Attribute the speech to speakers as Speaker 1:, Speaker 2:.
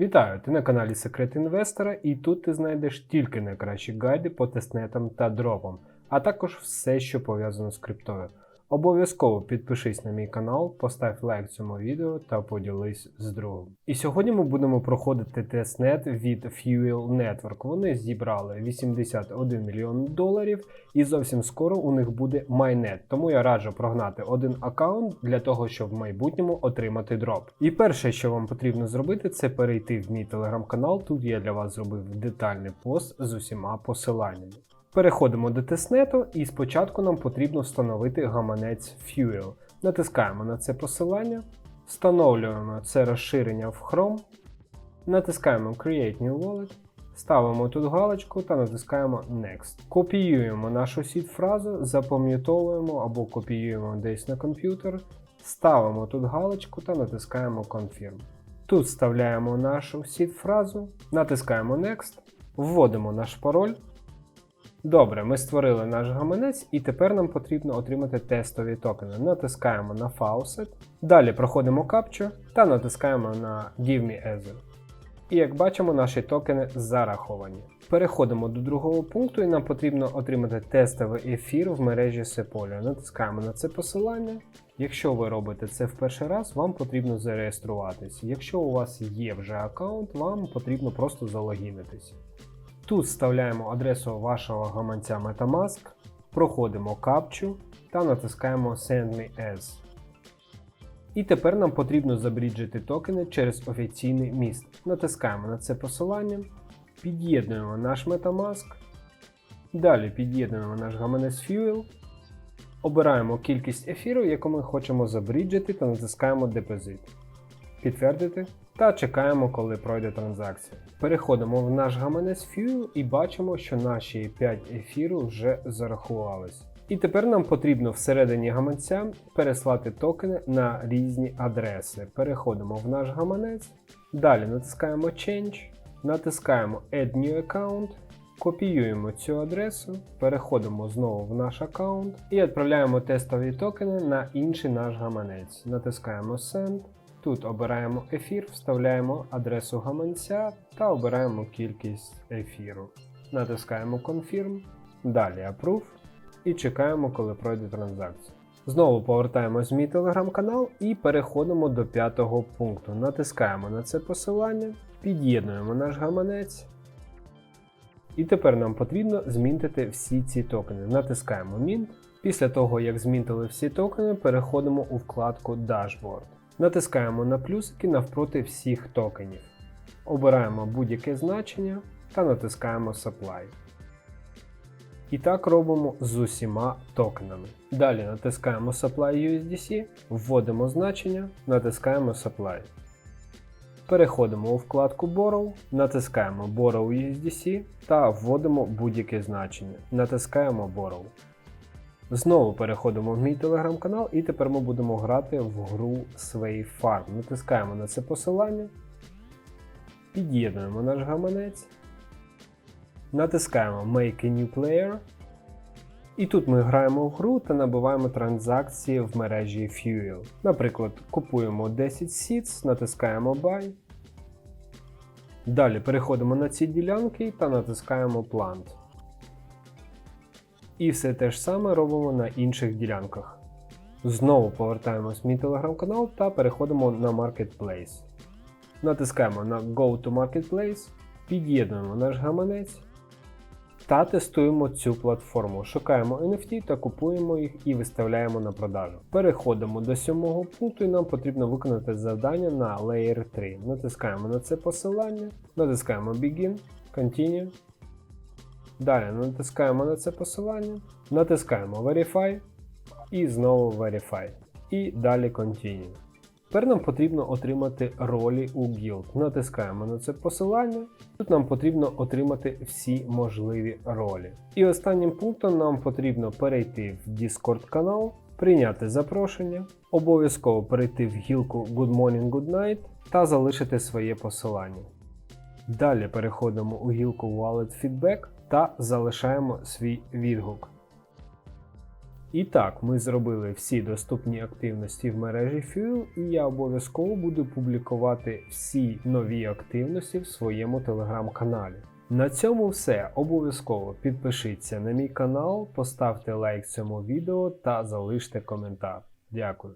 Speaker 1: Вітаю! Ти на каналі Секрет Інвестора, і тут ти знайдеш тільки найкращі гайди по тестнетам та дропам, а також все, що пов'язано з криптою. Обов'язково підпишись на мій канал, постав лайк цьому відео та поділись з другом. І сьогодні ми будемо проходити тестнет від Fuel Network. Вони зібрали 81 мільйон доларів, і зовсім скоро у них буде майнет. Тому я раджу прогнати один аккаунт для того, щоб в майбутньому отримати дроп. І перше, що вам потрібно зробити, це перейти в мій телеграм-канал. Тут я для вас зробив детальний пост з усіма посиланнями. Переходимо до тестнету і спочатку нам потрібно встановити гаманець Fuel. Натискаємо на це посилання, встановлюємо це розширення в Chrome, натискаємо Create New Wallet, ставимо тут галочку та натискаємо Next. Копіюємо нашу сід-фразу, запам'ятовуємо або копіюємо десь на комп'ютер, ставимо тут галочку та натискаємо Confirm. Тут вставляємо нашу сід-фразу, натискаємо Next, вводимо наш пароль. Добре, ми створили наш гаманець, і тепер нам потрібно отримати тестові токени. Натискаємо на Faucet, далі проходимо капчу та натискаємо на Give me Ether. І як бачимо, наші токени зараховані. Переходимо до другого пункту, і нам потрібно отримати тестовий ефір в мережі Sepolio. Натискаємо на це посилання. Якщо ви робите це в перший раз, вам потрібно зареєструватись. Якщо у вас є вже аккаунт, вам потрібно просто залогінитись. Тут вставляємо адресу вашого гаманця Metamask, проходимо капчу та натискаємо Send me as. І тепер нам потрібно забріджити токени через офіційний міст. Натискаємо на це посилання, під'єднуємо наш Metamask, далі під'єднуємо наш гаманець Fuel, обираємо кількість ефіру, яку ми хочемо забріджити та натискаємо Deposit. Підтвердити та чекаємо, коли пройде транзакція. Переходимо в наш гаманець Fuel і бачимо, що наші 5 ефіру вже зарахувались. І тепер нам потрібно всередині гаманця переслати токени на різні адреси. Переходимо в наш гаманець, далі натискаємо Change, натискаємо Add New Account, копіюємо цю адресу, переходимо знову в наш аккаунт і відправляємо тестові токени на інший наш гаманець. Натискаємо Send. Тут обираємо ефір, вставляємо адресу гаманця та обираємо кількість ефіру. Натискаємо Confirm, далі Approve і чекаємо, коли пройде транзакція. Знову повертаємось в мій телеграм-канал і переходимо до п'ятого пункту. Натискаємо на це посилання, під'єднуємо наш гаманець. І тепер нам потрібно змінтити всі ці токени. Натискаємо Mint. Після того, як змінтили всі токени, переходимо у вкладку Dashboard. Натискаємо на плюсики навпроти всіх токенів. Обираємо будь-яке значення та натискаємо Supply. І так робимо з усіма токенами. Далі натискаємо Supply USDC, вводимо значення, натискаємо Supply. Переходимо у вкладку Borrow, натискаємо Borrow USDC та вводимо будь-яке значення. Натискаємо Borrow. Знову переходимо в мій телеграм-канал і тепер ми будемо грати в гру Sway Farm. Натискаємо на це посилання, під'єднуємо наш гаманець, натискаємо Make a New Player. І тут ми граємо в гру та набиваємо транзакції в мережі Fuel. Наприклад, купуємо 10 Seeds, натискаємо Buy. Далі переходимо на ці ділянки та натискаємо Plant. І все те ж саме робимо на інших ділянках. Знову повертаємось в мій телеграм-канал та переходимо на Marketplace. Натискаємо на Go to Marketplace, під'єднуємо наш гаманець та тестуємо цю платформу. Шукаємо NFT та купуємо їх і виставляємо на продажу. Переходимо до сьомого пункту і нам потрібно виконати завдання на Layer 3. Натискаємо на це посилання, натискаємо Begin, Continue. Далі натискаємо на це посилання, натискаємо Verify і знову Verify. І далі Continue. Тепер нам потрібно отримати ролі у Guild. Натискаємо на це посилання. Тут нам потрібно отримати всі можливі ролі. І останнім пунктом нам потрібно перейти в Discord канал, прийняти запрошення, обов'язково перейти в гілку Good Morning Good Night та залишити своє посилання. Далі переходимо у гілку Wallet Feedback та залишаємо свій відгук. І так, ми зробили всі доступні активності в мережі Fuel, і я обов'язково буду публікувати всі нові активності в своєму телеграм-каналі. На цьому все. Обов'язково підпишіться на мій канал, поставте лайк цьому відео та залиште коментар. Дякую.